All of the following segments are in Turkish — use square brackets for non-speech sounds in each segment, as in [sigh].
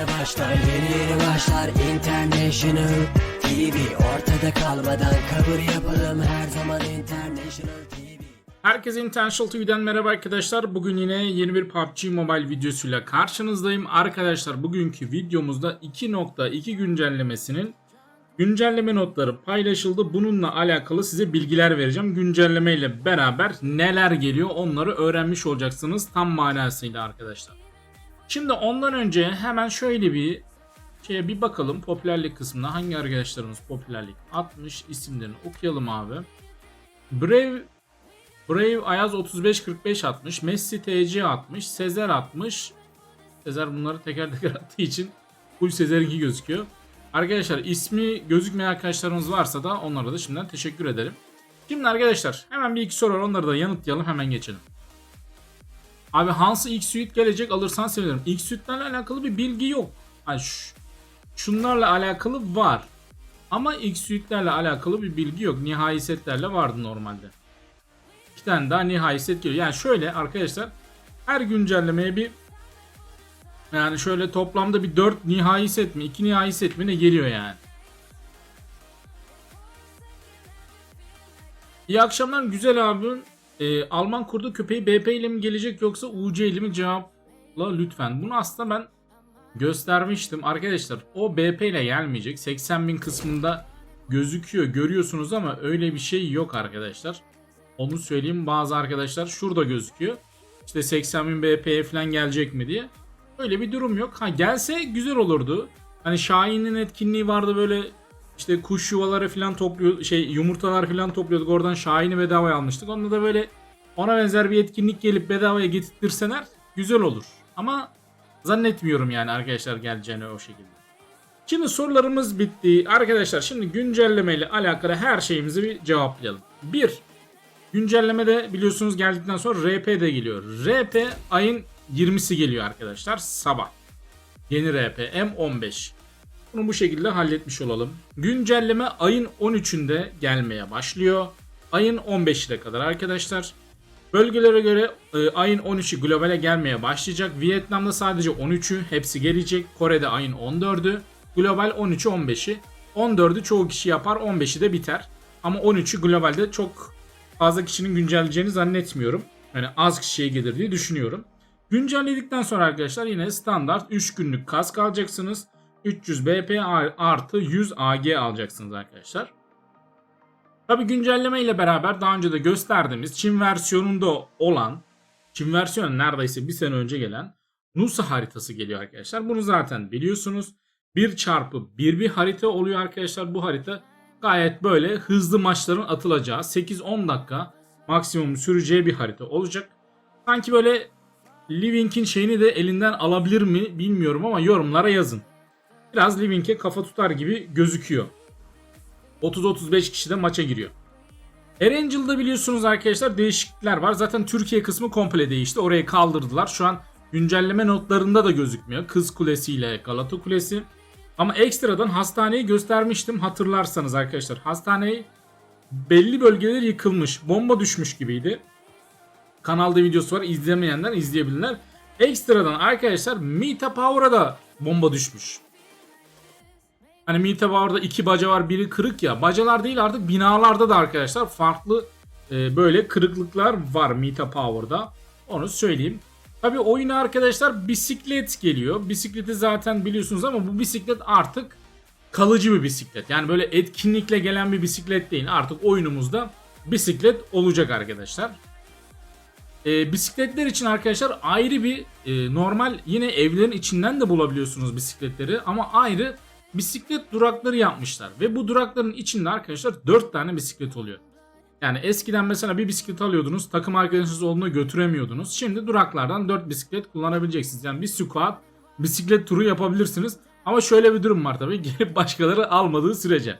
yeni başlar Yeni yeni başlar International TV Ortada kalmadan kabul yapalım Her zaman International TV Herkese International TV'den merhaba arkadaşlar. Bugün yine yeni bir PUBG Mobile videosuyla karşınızdayım. Arkadaşlar bugünkü videomuzda 2.2 güncellemesinin güncelleme notları paylaşıldı. Bununla alakalı size bilgiler vereceğim. Güncelleme ile beraber neler geliyor onları öğrenmiş olacaksınız tam manasıyla arkadaşlar. Şimdi ondan önce hemen şöyle bir şeye bir bakalım popülerlik kısmına hangi arkadaşlarımız popülerlik 60 isimlerini okuyalım abi. Brave Brave Ayaz 35-45 atmış. Messi TC atmış. Sezer atmış. Sezer bunları teker teker [laughs] attığı için full Sezer'inki gözüküyor. Arkadaşlar ismi gözükmeyen arkadaşlarımız varsa da onlara da şimdiden teşekkür ederim. Şimdi arkadaşlar hemen bir iki soru var onları da yanıtlayalım hemen geçelim. Abi Hans'ı ilk suit gelecek alırsan sevinirim. İlk suitlerle alakalı bir bilgi yok. Şu- şunlarla alakalı var. Ama ilk suitlerle alakalı bir bilgi yok. Nihai setlerle vardı normalde. İki tane daha nihai set geliyor. Yani şöyle arkadaşlar her güncellemeye bir yani şöyle toplamda bir 4 nihai set mi 2 nihai set mi ne geliyor yani. İyi akşamlar güzel abim. Ee, Alman kurdu köpeği BP ile mi gelecek yoksa UC ile mi cevapla lütfen. Bunu aslında ben göstermiştim. Arkadaşlar o BP ile gelmeyecek. 80 bin kısmında gözüküyor görüyorsunuz ama öyle bir şey yok arkadaşlar. Onu söyleyeyim bazı arkadaşlar şurada gözüküyor. İşte 80 bin BP'ye falan gelecek mi diye. Öyle bir durum yok. Ha gelse güzel olurdu. Hani Şahin'in etkinliği vardı böyle işte kuş yuvaları falan topluyor şey yumurtalar falan topluyorduk. Oradan Şahin'i bedavaya almıştık. Onda da böyle ona benzer bir etkinlik gelip bedavaya getirtirseler güzel olur. Ama zannetmiyorum yani arkadaşlar geleceğini o şekilde. Şimdi sorularımız bitti. Arkadaşlar şimdi güncelleme ile alakalı her şeyimizi bir cevaplayalım. 1. Güncellemede biliyorsunuz geldikten sonra RP de geliyor. RP ayın 20'si geliyor arkadaşlar sabah. Yeni RP M15. Bunu bu şekilde halletmiş olalım. Güncelleme ayın 13'ünde gelmeye başlıyor. Ayın 15'ine kadar arkadaşlar. Bölgelere göre e, ayın 13'ü globale gelmeye başlayacak. Vietnam'da sadece 13'ü hepsi gelecek. Kore'de ayın 14'ü. Global 13'ü 15'i. 14'ü çoğu kişi yapar 15'i de biter. Ama 13'ü globalde çok fazla kişinin güncelleyeceğini zannetmiyorum. Yani az kişiye gelir diye düşünüyorum. Güncelledikten sonra arkadaşlar yine standart 3 günlük kask alacaksınız. 300 BP artı 100 AG alacaksınız arkadaşlar. Tabi güncelleme ile beraber daha önce de gösterdiğimiz Çin versiyonunda olan Çin versiyonu neredeyse bir sene önce gelen Nusa haritası geliyor arkadaşlar. Bunu zaten biliyorsunuz. 1 çarpı 1 bir harita oluyor arkadaşlar. Bu harita gayet böyle hızlı maçların atılacağı 8-10 dakika maksimum süreceği bir harita olacak. Sanki böyle Living'in şeyini de elinden alabilir mi bilmiyorum ama yorumlara yazın. Biraz Living'e kafa tutar gibi gözüküyor. 30-35 kişi de maça giriyor. Erangel'da biliyorsunuz arkadaşlar değişiklikler var. Zaten Türkiye kısmı komple değişti. Orayı kaldırdılar. Şu an güncelleme notlarında da gözükmüyor. Kız Kulesi ile Galata Kulesi. Ama ekstradan hastaneyi göstermiştim hatırlarsanız arkadaşlar. Hastaneyi belli bölgeler yıkılmış. Bomba düşmüş gibiydi. Kanalda videosu var. İzlemeyenler izleyebilirler. Ekstradan arkadaşlar Mita Power'a da bomba düşmüş. Hani Power'da iki baca var biri kırık ya. Bacalar değil artık binalarda da arkadaşlar farklı e, böyle kırıklıklar var Mita Power'da. Onu söyleyeyim. Tabi oyuna arkadaşlar bisiklet geliyor. Bisikleti zaten biliyorsunuz ama bu bisiklet artık kalıcı bir bisiklet. Yani böyle etkinlikle gelen bir bisiklet değil. Artık oyunumuzda bisiklet olacak arkadaşlar. E, bisikletler için arkadaşlar ayrı bir e, normal yine evlerin içinden de bulabiliyorsunuz bisikletleri ama ayrı bisiklet durakları yapmışlar ve bu durakların içinde arkadaşlar 4 tane bisiklet oluyor. Yani eskiden mesela bir bisiklet alıyordunuz takım arkadaşınız olduğunu götüremiyordunuz. Şimdi duraklardan 4 bisiklet kullanabileceksiniz. Yani bir squat bisiklet turu yapabilirsiniz. Ama şöyle bir durum var tabii gelip [laughs] başkaları almadığı sürece.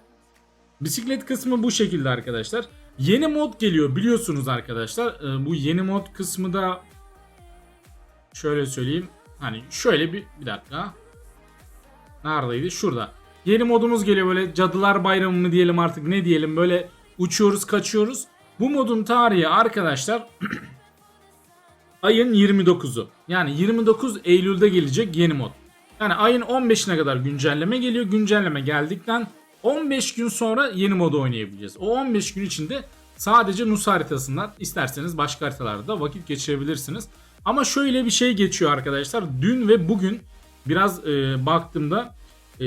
Bisiklet kısmı bu şekilde arkadaşlar. Yeni mod geliyor biliyorsunuz arkadaşlar. Ee, bu yeni mod kısmı da şöyle söyleyeyim. Hani şöyle bir bir dakika. Neredeydi? Şurada. Yeni modumuz geliyor böyle cadılar bayramı mı diyelim artık ne diyelim böyle uçuyoruz kaçıyoruz. Bu modun tarihi arkadaşlar [clears throat] ayın 29'u. Yani 29 Eylül'de gelecek yeni mod. Yani ayın 15'ine kadar güncelleme geliyor. Güncelleme geldikten 15 gün sonra yeni modu oynayabileceğiz. O 15 gün içinde sadece Nus haritasından isterseniz başka haritalarda da vakit geçirebilirsiniz. Ama şöyle bir şey geçiyor arkadaşlar. Dün ve bugün biraz e, baktığımda e,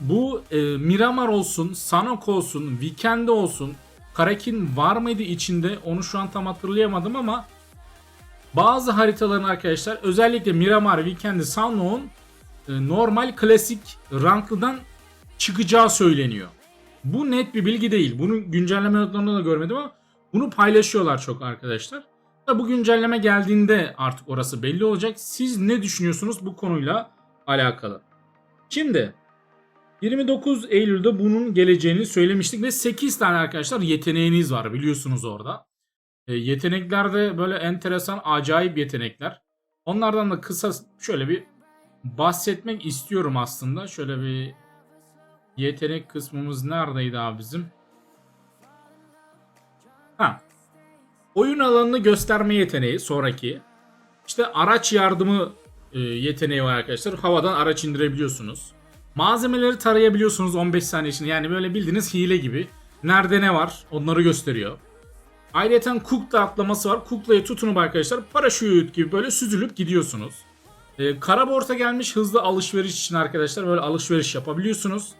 bu e, Miramar olsun, Sanok olsun, Weekend olsun, Karakin var mıydı içinde onu şu an tam hatırlayamadım ama bazı haritaların arkadaşlar özellikle Miramar, Weekend'i, Sanok'un e, normal klasik ranklıdan çıkacağı söyleniyor. Bu net bir bilgi değil. Bunu güncelleme notlarında da görmedim ama bunu paylaşıyorlar çok arkadaşlar. Bu güncelleme geldiğinde artık orası belli olacak. Siz ne düşünüyorsunuz bu konuyla alakalı? Şimdi 29 Eylül'de bunun geleceğini söylemiştik ve 8 tane arkadaşlar yeteneğiniz var biliyorsunuz orada. E, yetenekler de böyle enteresan acayip yetenekler. Onlardan da kısa şöyle bir bahsetmek istiyorum aslında. Şöyle bir yetenek kısmımız neredeydi abi bizim? Ha. Oyun alanını gösterme yeteneği sonraki. İşte araç yardımı e, yeteneği var arkadaşlar. Havadan araç indirebiliyorsunuz. Malzemeleri tarayabiliyorsunuz 15 saniye içinde. Yani böyle bildiğiniz hile gibi. Nerede ne var onları gösteriyor. Ayrıca kukla atlaması var. Kuklaya tutunup arkadaşlar paraşüt gibi böyle süzülüp gidiyorsunuz. Ee, kara gelmiş hızlı alışveriş için arkadaşlar böyle alışveriş yapabiliyorsunuz.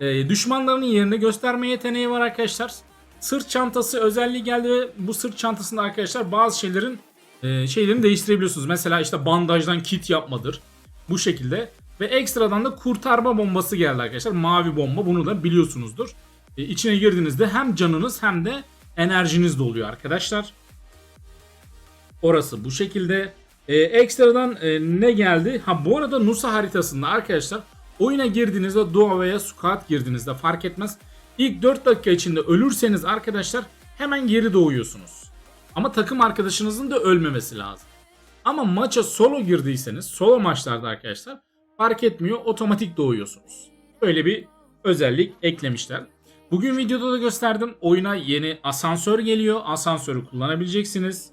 Ee, düşmanlarının yerini gösterme yeteneği var arkadaşlar. Sırt çantası özelliği geldi ve bu sırt çantasında arkadaşlar bazı şeylerin e, şeylerini değiştirebiliyorsunuz. Mesela işte bandajdan kit yapmadır. Bu şekilde. Ve ekstradan da kurtarma bombası geldi arkadaşlar. Mavi bomba bunu da biliyorsunuzdur. E, içine girdiğinizde hem canınız hem de enerjiniz doluyor arkadaşlar. Orası bu şekilde. E, ekstradan e, ne geldi? Ha bu arada Nusa haritasında arkadaşlar oyuna girdiğinizde Dua veya Squad girdiğinizde fark etmez. İlk 4 dakika içinde ölürseniz arkadaşlar hemen geri doğuyorsunuz. Ama takım arkadaşınızın da ölmemesi lazım. Ama maça solo girdiyseniz solo maçlarda arkadaşlar fark etmiyor otomatik doğuyorsunuz. Böyle bir özellik eklemişler. Bugün videoda da gösterdim. Oyuna yeni asansör geliyor. Asansörü kullanabileceksiniz.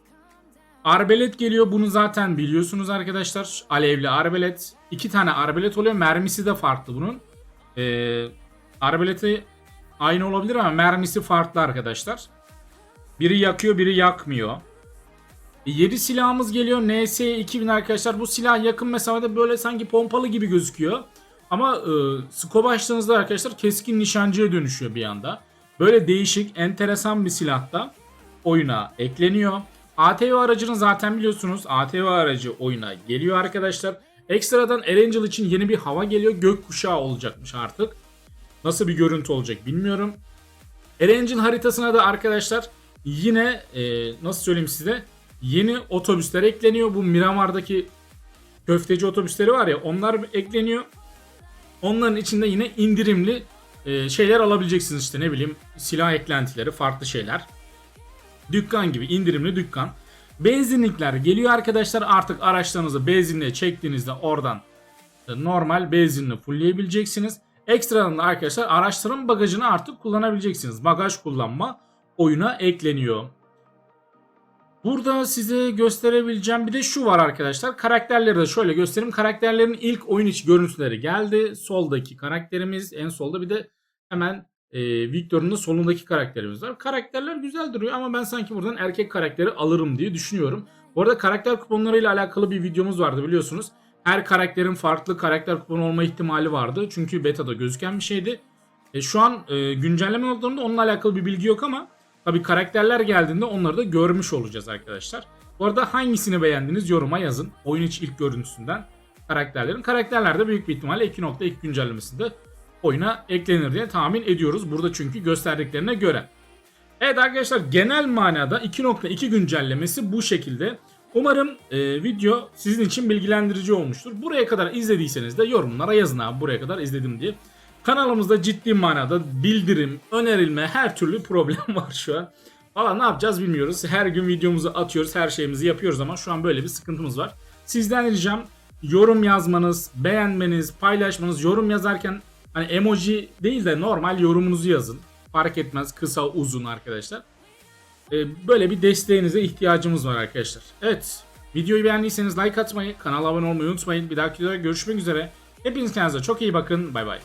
Arbelet geliyor. Bunu zaten biliyorsunuz arkadaşlar. Alevli arbelet. İki tane arbelet oluyor. Mermisi de farklı bunun. Ee, arbeleti aynı olabilir ama mermisi farklı arkadaşlar. Biri yakıyor biri yakmıyor. 7 silahımız geliyor. NS 2000 arkadaşlar. Bu silah yakın mesafede böyle sanki pompalı gibi gözüküyor. Ama e, scope açtığınızda arkadaşlar keskin nişancıya dönüşüyor bir anda. Böyle değişik, enteresan bir silah da oyuna ekleniyor. ATV aracını zaten biliyorsunuz. ATV aracı oyuna geliyor arkadaşlar. Ekstradan Erangel için yeni bir hava geliyor. Gökkuşağı olacakmış artık. Nasıl bir görüntü olacak bilmiyorum. Erangel haritasına da arkadaşlar yine e, nasıl söyleyeyim size yeni otobüsler ekleniyor. Bu Miramar'daki köfteci otobüsleri var ya onlar ekleniyor. Onların içinde yine indirimli e, şeyler alabileceksiniz işte ne bileyim silah eklentileri farklı şeyler. Dükkan gibi indirimli dükkan. Benzinlikler geliyor arkadaşlar artık araçlarınızı benzinliğe çektiğinizde oradan e, normal benzinle fullleyebileceksiniz. Ekstradan da arkadaşlar araçların bagajını artık kullanabileceksiniz. Bagaj kullanma oyuna ekleniyor. Burada size gösterebileceğim bir de şu var arkadaşlar. Karakterleri de şöyle göstereyim. Karakterlerin ilk oyun içi görüntüleri geldi. Soldaki karakterimiz en solda bir de hemen e, Victor'un da solundaki karakterimiz var. Karakterler güzel duruyor ama ben sanki buradan erkek karakteri alırım diye düşünüyorum. Bu arada karakter kuponlarıyla alakalı bir videomuz vardı biliyorsunuz. Her karakterin farklı karakter kuponu olma ihtimali vardı. Çünkü beta'da gözüken bir şeydi. E, şu an e, güncelleme notlarında onunla alakalı bir bilgi yok ama Tabi karakterler geldiğinde onları da görmüş olacağız arkadaşlar. Bu arada hangisini beğendiniz yoruma yazın. Oyun içi ilk görüntüsünden karakterlerin. Karakterler de büyük bir ihtimalle 2.2 güncellemesinde oyuna eklenir diye tahmin ediyoruz. Burada çünkü gösterdiklerine göre. Evet arkadaşlar genel manada 2.2 güncellemesi bu şekilde. Umarım e, video sizin için bilgilendirici olmuştur. Buraya kadar izlediyseniz de yorumlara yazın abi buraya kadar izledim diye. Kanalımızda ciddi manada bildirim, önerilme her türlü problem [laughs] var şu an. Valla ne yapacağız bilmiyoruz. Her gün videomuzu atıyoruz, her şeyimizi yapıyoruz ama şu an böyle bir sıkıntımız var. Sizden ricam yorum yazmanız, beğenmeniz, paylaşmanız. Yorum yazarken hani emoji değil de normal yorumunuzu yazın. Fark etmez kısa uzun arkadaşlar. Ee, böyle bir desteğinize ihtiyacımız var arkadaşlar. Evet Videoyu beğendiyseniz like atmayı, kanala abone olmayı unutmayın. Bir dahaki videoda görüşmek üzere. Hepiniz kendinize çok iyi bakın. Bay bay.